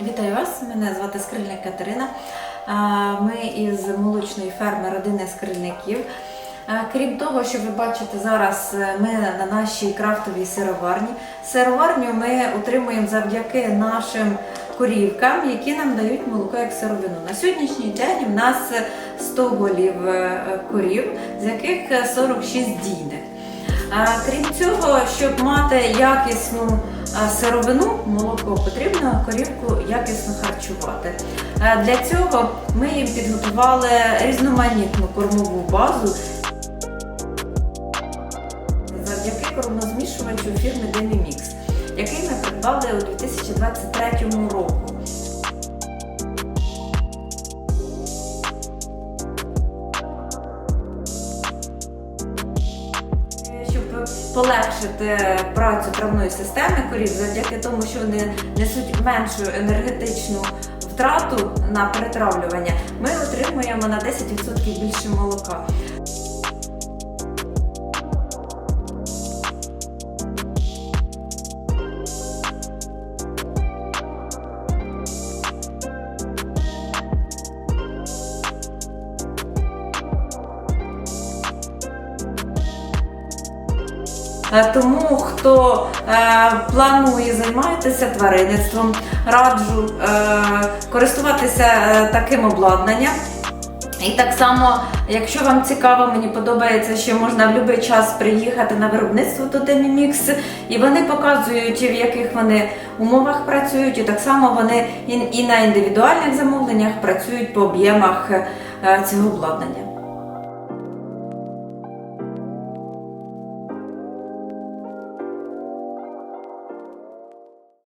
Вітаю вас! Мене звати Скрильник Катерина. Ми із молочної ферми родини Скрильників. Крім того, що ви бачите зараз, е, ми на нашій крафтовій сироварні. Сироварню ми утримуємо завдяки нашим корівкам, які нам дають молоко як сировину. На сьогоднішній день в нас 100 голів е, корів, з яких е, 46 дійних. Крім цього, щоб мати якісну сировину, молоко, потрібно корівку якісно харчувати. Для цього ми їм підготували різноманітну кормову базу завдяки кормозмішувачу фірми Demimix, який ми придбали у 2023 року. Полегшити працю травної системи корів, завдяки тому, що вони несуть меншу енергетичну втрату на перетравлювання, ми отримуємо на 10% більше молока. Тому хто е, планує займатися тваринництвом, раджу е, користуватися е, таким обладнанням. І так само, якщо вам цікаво, мені подобається, що можна в будь-який час приїхати на виробництво до Demimix, і вони показують, в яких вони умовах працюють, і так само вони і, на індивідуальних замовленнях працюють по об'ємах е, цього обладнання.